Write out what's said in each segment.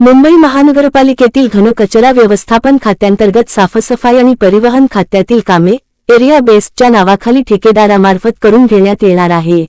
मुंबई महानगरपालिकेतील घनकचरा व्यवस्थापन खात्यांतर्गत साफसफाई आणि परिवहन खात्यातील कामे एरिया बेस्टच्या नावाखाली ठेकेदारामार्फत करून घेण्यात येणार आहे.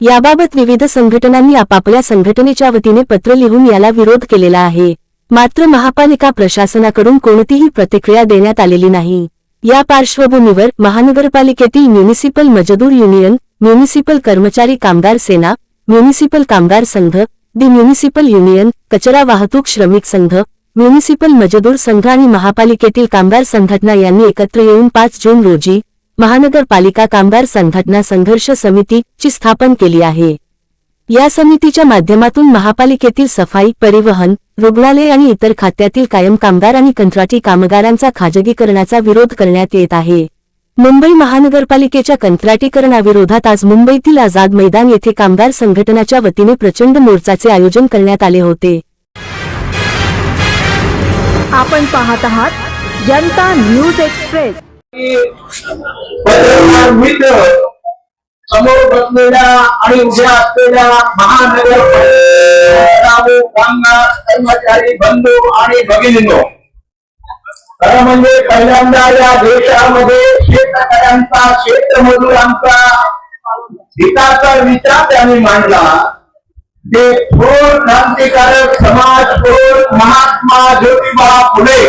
याबाबत विविध संघटनांनी आपापल्या संघटनेच्या वतीने पत्र लिहून याला विरोध केलेला आहे. मात्र महापालिका प्रशासनाकडून कोणतीही प्रतिक्रिया देण्यात आलेली नाही. या पार्श्वभूमीवर महानगरपालिकेतील म्युनिसिपल मजदूर युनियन म्युनिसिपल कर्मचारी कामगार सेना म्युनिसिपल कामगार संघ दि म्युनिसिपल युनियन कचरा वाहतूक श्रमिक संघ म्युनिसिपल मजदूर संघ आणि महापालिकेतील कामगार संघटना यांनी एकत्र येऊन पाच जून रोजी महानगरपालिका कामगार संघटना संघर्ष समिती ची स्थापन केली आहे. या समितीच्या माध्यमातून महापालिकेतील सफाई परिवहन रुग्णालय आणि इतर खात्यातील कायम कामगार आणि कंत्राटी कामगारांचा खाजगीकरणाचा विरोध करण्यात येत आहे. मुंबई महानगरपालिकेच्या कंत्राटीकरणाविरोधात आज मुंबईतील आझाद मैदान येथे कामगार संघटनाच्या वतीने प्रचंड मोर्चाचे आयोजन करण्यात आले होते. आपण पाहत आहात जनता न्यूज एक्सप्रेस. समोर बसलेल्या आणि उभ्या असलेल्या महानगर कर्मचारी बंधू आणि भगिनींनो खरं म्हणजे पहिल्यांदा या देशामध्ये शेतकऱ्यांचा शेतमजुरांचा हिताचा विचार त्यांनी मांडला. ते थोर क्रांतिकारक समाज थोर महात्मा ज्योतिबा फुले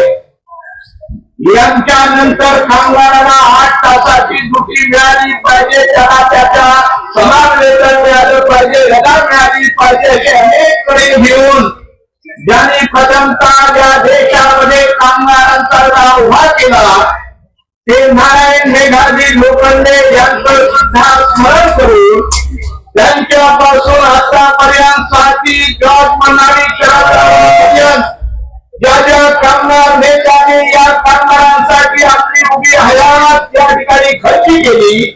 यांच्या नंतर कामगारांना आठ तासाची दुखी मिळाली पाहिजे त्याला त्याच्या समाज वेतन मिळालं पाहिजे लगा मिळाली पाहिजे असे अनेककडे घेऊन ज्याने प्रथमतः या देशामध्ये कामगारांचा राव उभा केला ते नारायण मेघाजी लोखंडे यांचं सुद्धा स्मरण करून त्यांच्यापासून आतापर्यंत साथी जॉब मनारी ज्या ज्या कामगार नेत्याने या कामगारांसाठी आपली उभी हयात या ठिकाणी खर्ची केली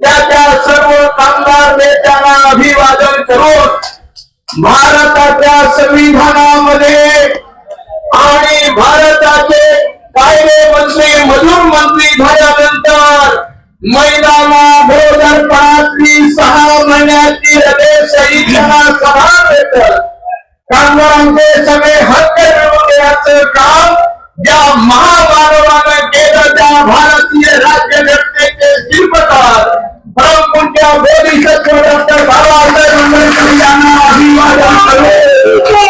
त्या त्या सर्व कामगार नेत्यांना अभिवादन करून भारताच्या संविधानामध्ये आणि भारताचे कायदे मंत्री मजूर मंत्री झाल्यानंतर मैदाना भोजनपणातली सहा महिन्याची रजे सही सभा समान कामगारांचे सगळे हक्क मिळवून देण्याचं काम ज्या महामानवानं केलं त्या भारतीय राज्यघटनेचे शिल्पकार परमपूज्य बोधिसत्व डॉक्टर बाबासाहेब आंबेडकर यांना अभिवादन करतो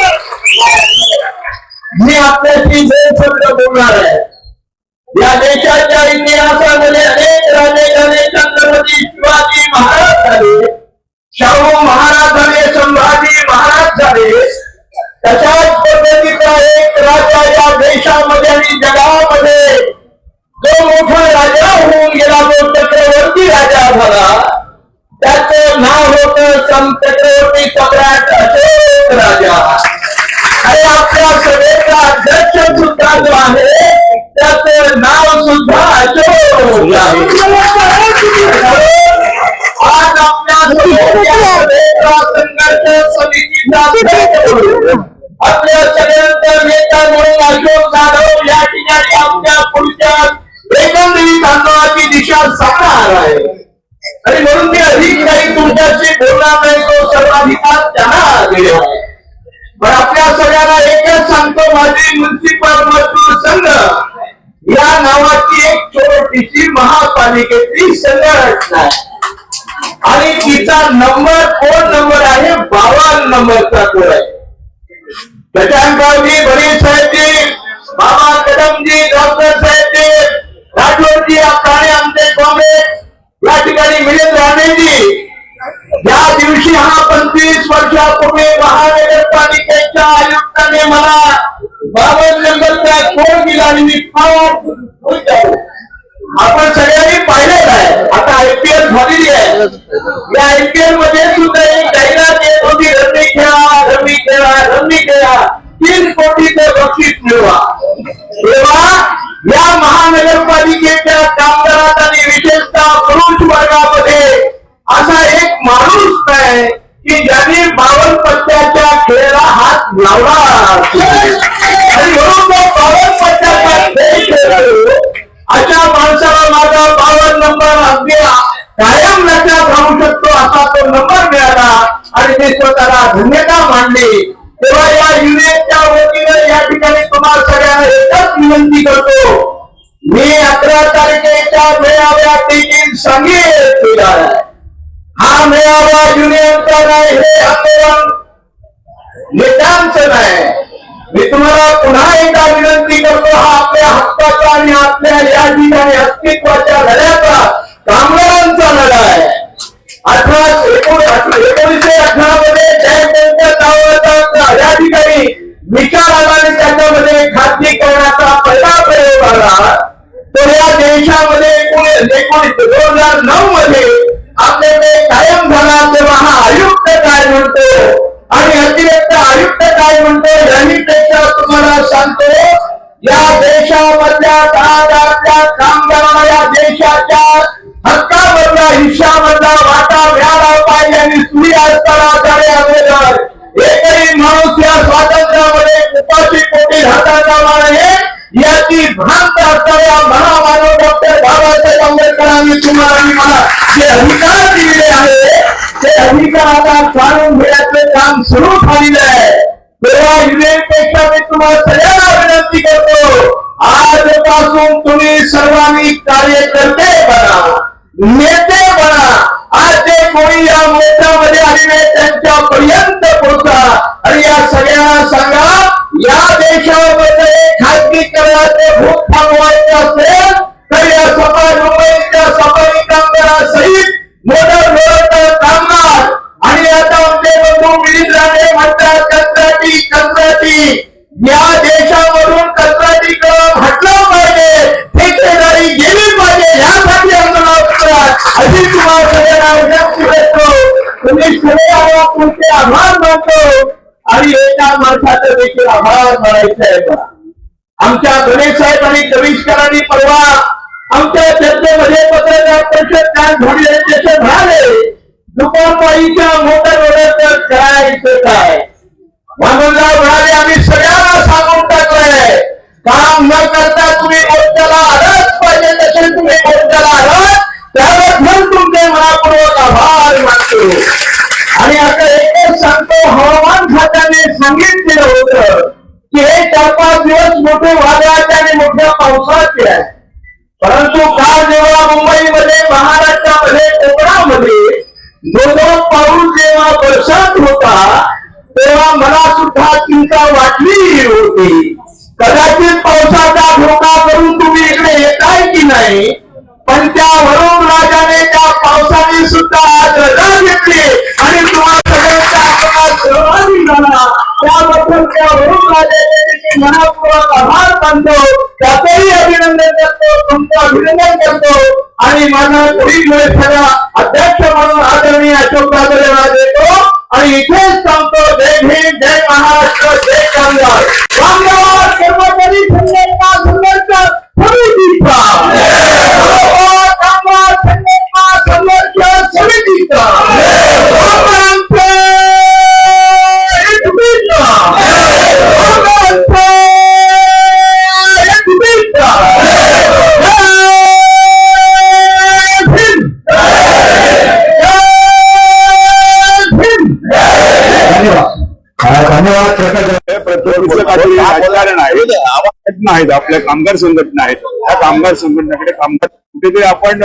मी आपल्याशी दोन शब्द बोलणार आहे या देशाच्या इतिहासामध्ये अनेक राजे झाले छत्रपती शिवाजी महाराज झाले शाहू महाराज झाले संभाजी महाराज झाले तशाच पद्धतीचा एक राजा या देशामध्ये आणि जगामध्ये तो मोठा राजा होऊन गेला तो चक्रवर्ती राजा झाला। होत सम चक्रवर्ती सम्राट अशोक राजा. आणि आपल्या सभेचा अध्यक्ष सुद्धा जो आहे त्याच नाव सुद्धा अशोक आहे. आज आपल्या सभेचा संघर्ष समितीचा आपल्या सगळ्यांचा नेता म्हणून अशोक जाधव या ठिकाणी आपल्या पुढच्या एकंदरीत आंदोलनाची दिशा सांगणार आहे. अधिक काही तुमच्याशी बोलणार नाही तो सर्वाधिकार त्यांना दिले आहे. पण आपल्या सगळ्यांना एकच सांगतो माझी म्युन्सिपल मजदूर संघ. या नावाची एक छोटीशी महापालिकेची संघटना आहे. आणि तिचा नंबर कोड नंबर आहे बावन नंबरचा कोड आहे. शशांकरावजी भरी साहेबजी बाबा मिलिंद या दिवशी हा पंचवीस वर्षापूर्वी महानगरपालिकेच्या आयुक्ताने मला बावन्न नंबरचा कोण दिला आणि मी आपण सगळ्यांनी पाहिलेच आहे. आता आयपीएल झालेली आहे. या आयपीएलमध्ये सुद्धा एक जाहिरात येत होती रमी खेळा रमी खेळा रमी खेळा तीन कोटीचं बक्षीस मिळवा. तेव्हा या महानगर अशा माणसाला माझा बावन नंबर अगदी कायम लक्षात राहू शकतो असा तो नंबर मिळाला. आणि मी स्वतःला धन्यता मानली. तेव्हा या युनियनच्या वतीने या ठिकाणी तुम्हाला सगळ्यांना एकच विनंती करतो. मी अकरा तारखेच्या मेळाव्या देखील सांगेल हा मेळावा युनियनचा नाही हे आंदोलन नेत्यांचं नाही मी तुम्हाला पुन्हा एकदा विनंती करतो हा आपल्या हक्काचा आणि आपल्या या ठिकाणी अस्तित्वाच्या लढ्याचा कामगारांचा लढा आहे. अठरा एकोणीसशे अठरा मध्ये जयंत या ठिकाणी विचार आला आणि त्याच्यामध्ये खाजगीकरणाचा पहिला प्रयोग आला. तर या देशामध्ये एकोणीस दोन हजार नऊ मध्ये या देशामधल्या दहा कामगारांना या देशाच्या हक्कामधला, हिश्शामधला वाटा मिळाला पाहिजे आणि सुरी असताना झाले अगोदर. एकही माणूस या स्वातंत्र्यामध्ये उपाशी पोटी राहता कामा नये याची भ्रांत असणाऱ्या महामानव डॉक्टर बाबासाहेब आंबेडकरांनी तुम्हाला मला जे अधिकार दिलेले आहे ते अधिकार आता जाणून घेण्याचे काम सुरू झालेलं आहे. तेव्हा युनियनपेक्षा मी तुम्हाला करतो आजपासून तुम्ही सर्वांनी कार्यकर्ते बना नेते बना. आज जे कोणी या मोर्चामध्ये आलेले त्यांच्या पर्यंत पोहोचा. आणि या सगळ्यांना सांगा या देशामध्ये खाजगीकरणाचे भूत थांबवायचे असेल तर या सफाई मुंबईच्या सफाई कामगारासहित मोठं सगळ्यांना आभार मानतो. आणि एका माणसाचं देखील आभार मानायचं आहे मला. आमच्या गणेश साहेब आणि कविष्करांनी परवा आमच्या चर्चेमध्ये पत्रकार परिषद काय घडले त्याचे म्हणाले दुपारपाईच्या मोठ्या वगैरे करायचं काय? मानवराव म्हणाले आम्ही सगळ्यांना सांगून टाकलंय. काम न करता तुम्ही मोर्चाला आलाच पाहिजे तसे तुम्ही मोर्चाला आलात त्याबद्दल तुमचे मनापूर्वक आभार मानतो. हवामान सांगितलेलं होतं की हे चार पाच दिवस मोठे वादळाचे आणि मोठ्या पावसाचे आहे. परंतु काल जेव्हा मुंबईमध्ये महाराष्ट्रामध्ये कोकणामध्ये दोन पाऊस जेव्हा बरसत होता तेव्हा मला सुद्धा चिंता वाटली होती. कदाचित पावसाचा धोका करून तुम्ही इकडे येताय की नाही? पण त्या वरुण राजाने त्या पावसाने सुद्धा मानतो त्याचंही अभिनंदन करतो तुमचं अभिनंदन करतो. आणि माझा पुढील वेळ अध्यक्ष म्हणून आदरणीय अशोक दादरेला देतो आणि इथेच सांगतो जय भीम जय महाराष्ट्र जय कामगार. कामगार कर्मचारी संघटना संघर्ष समितीचा आहेत आपल्या कामगार संघटना आहेत. त्या कामगार संघटनेकडे कामगार कुठेतरी आपण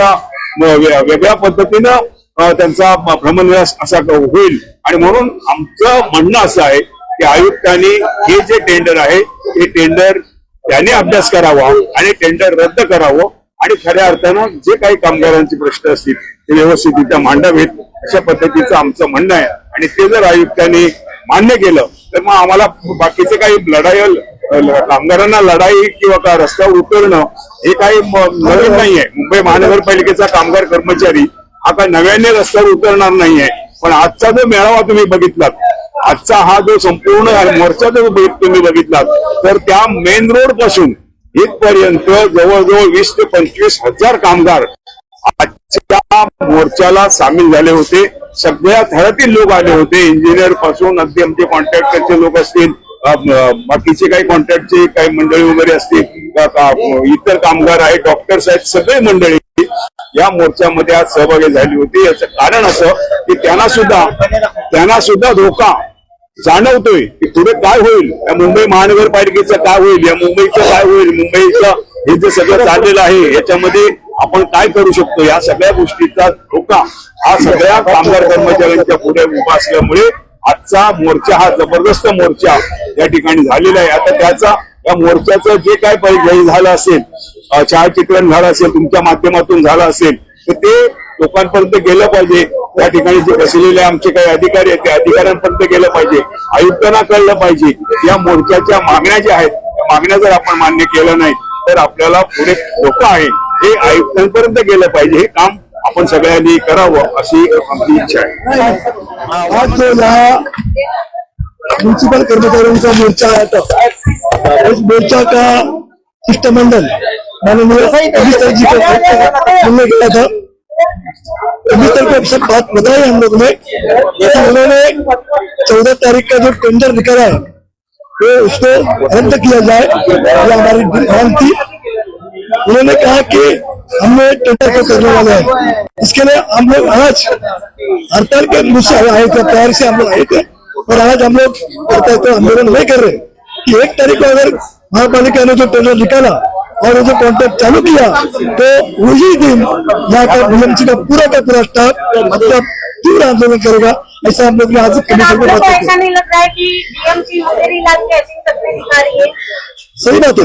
वेगळ्या पद्धतीनं त्यांचा भ- असा होईल. आणि म्हणून आमचं म्हणणं असं आहे की आयुक्तांनी हे जे टेंडर आहे हे टेंडर त्याने अभ्यास करावा आणि टेंडर रद्द करावं आणि खऱ्या अर्थानं जे काही कामगारांचे प्रश्न असतील ते व्यवस्थितरित्या मांडावेत अशा पद्धतीचं आमचं म्हणणं आहे. आणि ते जर आयुक्तांनी मान्य केलं तर मग आम्हाला बाकीचे काही लढाई कामगारांना लढाई किंवा का रस्त्यावर उतरणं हे काही नवीन नाहीये. मुंबई महानगरपालिकेचा कामगार कर्मचारी हा काही नव्याने रस्त्यावर उतरणार नाहीये. पण आजचा जो मेळावा तुम्ही बघितलात आजचा हा जो संपूर्ण मोर्चा जो तुम्ही बघितलात तर त्या मेन रोडपासून इथपर्यंत जवळजवळ वीस ते पंचवीस हजार कामगार त्या मोर्चाला सामील झाले होते. सगळ्या थरातील लोक आले होते. इंजिनियरपासून अगदी आमचे कॉन्ट्रॅक्टरचे लोक असतील बाकीचे काही कॉन्ट्रॅक्टचे काही मंडळी वगैरे असतील इतर कामगार आहेत डॉक्टर्स आहेत सगळे मंडळी या मोर्चामध्ये आज सहभागी झाली होती. याचं कारण असं की त्यांना सुद्धा त्यांना सुद्धा धोका जाणवतोय की पुढे काय होईल. या मुंबई महानगरपालिकेचं काय होईल या मुंबईचं काय होईल मुंबईचं हे जे सगळं चाललेलं आहे याच्यामध्ये आपण काय करू शकतो? या सगळ्या गोष्टीचा धोका हा सगळ्या कामगार कर्मचाऱ्यांच्या पुढे उभा असल्यामुळे आजचा मोर्चा हा जबरदस्त मोर्चा या ठिकाणी झालेला आहे. आता त्याचा या मोर्चाचं जे काय झालं असेल छायाचित्रण झालं असेल तुमच्या माध्यमातून झालं असेल तर ते लोकांपर्यंत गेलं पाहिजे. त्या ठिकाणी जे बसलेले आमचे काही अधिकारी आहेत त्या अधिकाऱ्यांपर्यंत गेलं पाहिजे. आयुक्तांना कळलं पाहिजे. या मोर्चाच्या मागण्या ज्या आहेत त्या मागण्या जर आपण मान्य केलं नाही तर आपल्याला पुढे धोका आहे. हे आयुक्तांपर्यंत गेलं पाहिजे. हे काम आपण सगळ्यांनी करावं अशी आमची इच्छा आहे. आज कर्मचाऱ्यांचा या मोर्चा मोर्चा का शिष्टमंडल माननीय कमिश्नर जी को मिलने गया था सब बात बताई हम लोग ने उन्होंने चौदह तारीख का जो टेंडर निकला है वो उसको रद्द किया जाए, ये हमारी डिमांड थी। उन्होंने कहा कि हमने टेंडर को करने वाले हैं। इसके लिए हम लोग आज हड़ताल के मुझसे आए थे तैयारी से हम लोग आए थे। और आज हम लोग करते तो आंदोलन नहीं कर रहे कि एक तारीख को अगर महापालिका ने जो टेंडर निकाला और वो जो कॉन्ट्रैक्ट चालू किया तो वही दिन यहाँ का बीएमसी का पूरा का पूरा स्टाफ मतलब तीव्र आंदोलन करेगा ऐसा हम लोग आज ऐसा नहीं लग रहा है कि डीएमसी मेरे इलाज में ऐसी तकलीफ दिखा रही है सही बात है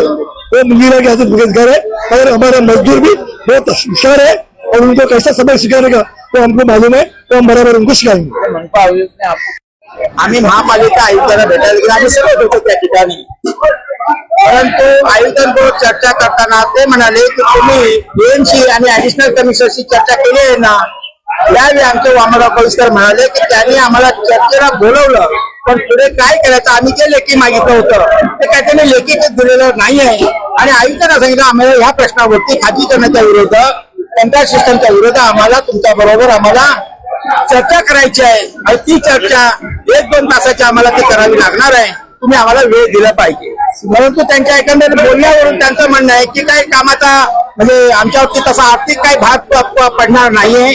वो मुंगीरा के हाथ बेरोजगार है मगर हमारे मजदूर भी बहुत होशियार है और उनको कैसा सबक सिखाने का? वो हमको मालूम है. तो हम बराबर उनको सिखाएंगे. आम्ही महापालिका आयुक्तांना भेटायला गेलो. आम्ही सगळं होतो त्या ठिकाणी. परंतु आयुक्तांबरोबर चर्चा करताना ते म्हणाले की तुम्ही बीएमसी आणि ऍडिशनल कमिशनरशी चर्चा केली आहे ना यावेळी आमचे वामनराव कविस्कर म्हणाले की त्यांनी आम्हाला चर्चेला बोलवलं पण पुढे काय करायचं आम्ही जे लेखी मागितलं होतं ते काय त्यांनी लेखी ते दिलेलं नाही आहे. आणि आयुक्तांना सांगितलं आम्हाला ह्या प्रश्नावरती खाती करण्याच्या विरोध कंत्राट सिस्टमच्या विरोध आम्हाला तुमच्या बरोबर आम्हाला चर्चा करायची आहे. आणि ती चर्चा एक दोन तासाची आम्हाला ती करावी लागणार आहे. तुम्ही आम्हाला वेळ दिला पाहिजे. परंतु त्यांच्या एकंदर बोलण्यावरून त्यांचं म्हणणं आहे की काही कामाचा म्हणजे आमच्यावरती तसा आर्थिक काही भाग पडणार नाहीये.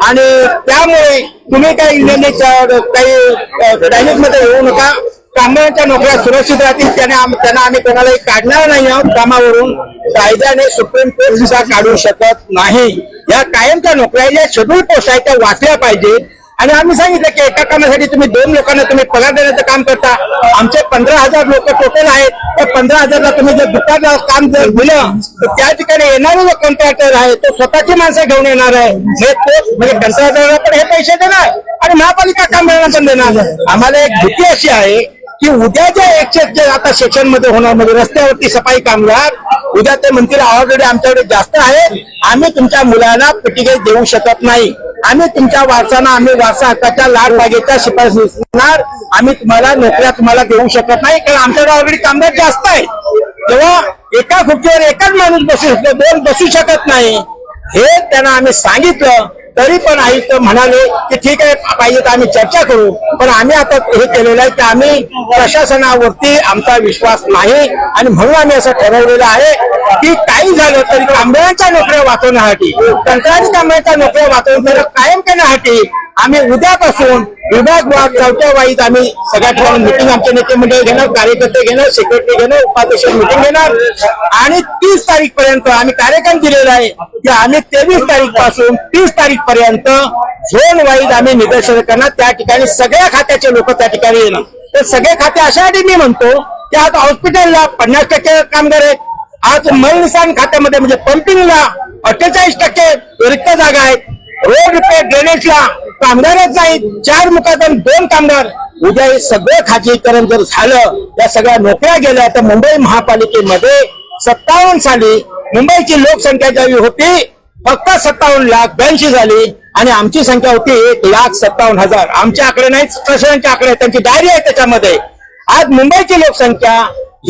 आणि त्यामुळे तुम्ही काही निर्णय काही डायनिकमध्ये येऊ नका. कामगारांच्या नोकऱ्या सुरक्षित राहतील त्याने त्यांना आम्ही कोणालाही काढणार नाही आहोत. कामावरून कायद्याने सुप्रीम कोर्ट सुद्धा काढू शकत नाही. या कायमच्या नोकऱ्या या शेड्यूल पोस्ट आहेत त्या वाचल्या पाहिजे आणि आम्ही सांगितलं की एका कामासाठी तुम्ही दोन लोकांना तुम्ही पगार देण्याचं काम करता. आमचे पंधरा हजार लोक टोटल आहेत. त्या पंधरा हजारला तुम्ही जर दुपारला काम जर दिलं तर त्या ठिकाणी येणारा जो कॉन्ट्रॅक्टर आहे तो स्वतःची माणसं घेऊन येणार आहे. हे तो म्हणजे कंत्राटदाराला पण हे पैसे देणार आणि महापालिका कामगारांना पण देणार आम्हाला एक भीती अशी आहे की उद्या जे एकशे जे आता सेक्शनमध्ये होणार म्हणजे रस्त्यावरती सफाई कामगार उद्या ते म्हणतील ऑलरेडी आमच्याकडे जास्त आहे. आम्ही तुमच्या मुलांना पिटिके देऊ शकत नाही. आम्ही तुमच्या वारसांना आम्ही वारसा हक्काच्या लाड बागेच्या शिफारसीणार आम्ही तुम्हाला नोकऱ्या तुम्हाला देऊ शकत नाही. कारण आमच्याकडे ऑलरेडी कामगार जास्त आहे तेव्हा एका खुर्चीवर एकच माणूस बसू शकतो दोन बसू शकत नाही. हे त्यांना आम्ही सांगितलं. तरी पण आयुक्त म्हणाले की ठीक आहे पाहिजे तर आम्ही चर्चा करू. पण आम्ही आता हे केलेलं आहे की आम्ही प्रशासनावरती आमचा विश्वास नाही आणि म्हणून आम्ही असं ठरवलेलं आहे की काही झालं तरी कांबळ्यांच्या नोकऱ्या वाचवण्यासाठी कंत्राटी कांबळ्यांच्या नोकऱ्या वाचवण्याला कायम करण्यासाठी आम्ही उद्यापासून विभागवार चौथ्या वाईत आम्ही सगळ्या ठिकाणी मिटिंग आमचे नेते मंडळ घेणार कार्यकर्ते घेणार सेक्रेटरी घेणार उपाध्यक्ष मिटिंग घेणार. आणि तीस तारीख पर्यंत आम्ही कार्यक्रम दिलेला आहे. की आम्ही तेवीस तारीखपासून तीस तारीख पर्यंत झोन वाईज आम्ही निदर्शन करणार. त्या ठिकाणी सगळ्या खात्याचे लोक त्या ठिकाणी येणार. तर सगळे खाते अशासाठी मी म्हणतो की आज हॉस्पिटलला पन्नास टक्के कामगार आहेत. आज मलनिसान खात्यामध्ये म्हणजे पंपिंगला अठ्ठेचाळीस टक्के रिक्त जागा आहेत. रोड रिपेअर ड्रेनेजला कामगारच नाही. चार मुखातून दोन कामगार उद्या हे सगळं खाजगीकरण जर झालं त्या सगळ्या नोकऱ्या गेल्या तर मुंबई महापालिकेमध्ये सत्तावन्न साली मुंबईची लोकसंख्या ज्यावेळी होती फक्त सत्तावन्न लाख ब्याऐंशी झाली आणि आमची संख्या होती एक लाख सत्तावन्न हजार. आमचे आकडे नाही प्रशासनाचे आकडे आहेत, त्यांची डायरी आहे त्याच्यामध्ये. आज मुंबईची लोकसंख्या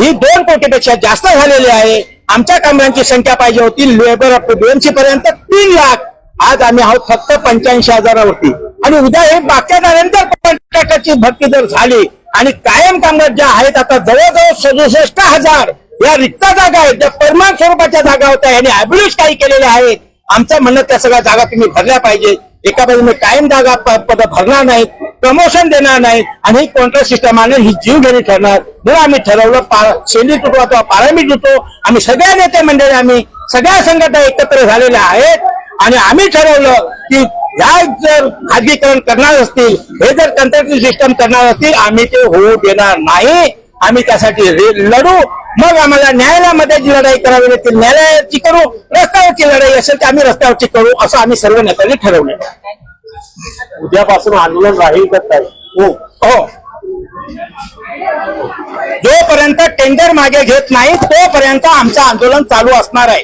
ही दोन कोटीपेक्षा जास्त झालेली आहे. आमच्या कामगारांची संख्या पाहिजे होती लेबर अप टू बीएमसी पर्यंत तीन लाख. आज आम्ही आहोत फक्त पंच्याऐंशी हजारावरती. आणि उद्या हे मागच्या नंतर कॉन्ट्रॅक्टरची भरती जर झाली आणि कायम कामगार ज्या आहेत आता जवळजवळ सदुसष्ट हजार या रिक्त जागा आहेत ज्या परमान स्वरूपाच्या जागा होत्या यांनी ऍब्युलिश काही केलेल्या आहेत. आमचं म्हणणं त्या सगळ्या जागा तुम्ही भरल्या पाहिजे. एका बाजूने कायम जागा पद भरणार नाहीत प्रमोशन देणार नाही आणि ही कॉन्ट्रॅक्ट सिस्टमाने ही जीवघेणी ठरणार. जर आम्ही ठरवलं शैली तुटवा किंवा पारामी तुटतो आम्ही सगळ्या नेते मंडळी आम्ही सगळ्या संघटना एकत्र झालेल्या आहेत. आणि आम्ही ठरवलं की ह्या जर खाजगीकरण करणार असतील हे जर कंत्राटी सिस्टम करणार असतील आम्ही ते होऊ देणार नाही. आम्ही त्यासाठी लढू. मग आम्हाला न्यायालयामध्ये जी लढाई करावी लागतील न्यायालयाची करू रस्त्यावरची लढाई असेल तर आम्ही रस्त्यावरची करू असं आम्ही सर्व नेत्यांनी ठरवलं उद्यापासून आंदोलन राहील का काय? हो. हो. जोपर्यंत टेंडर मागे घेत नाही तोपर्यंत आमचं आंदोलन चालू असणार आहे.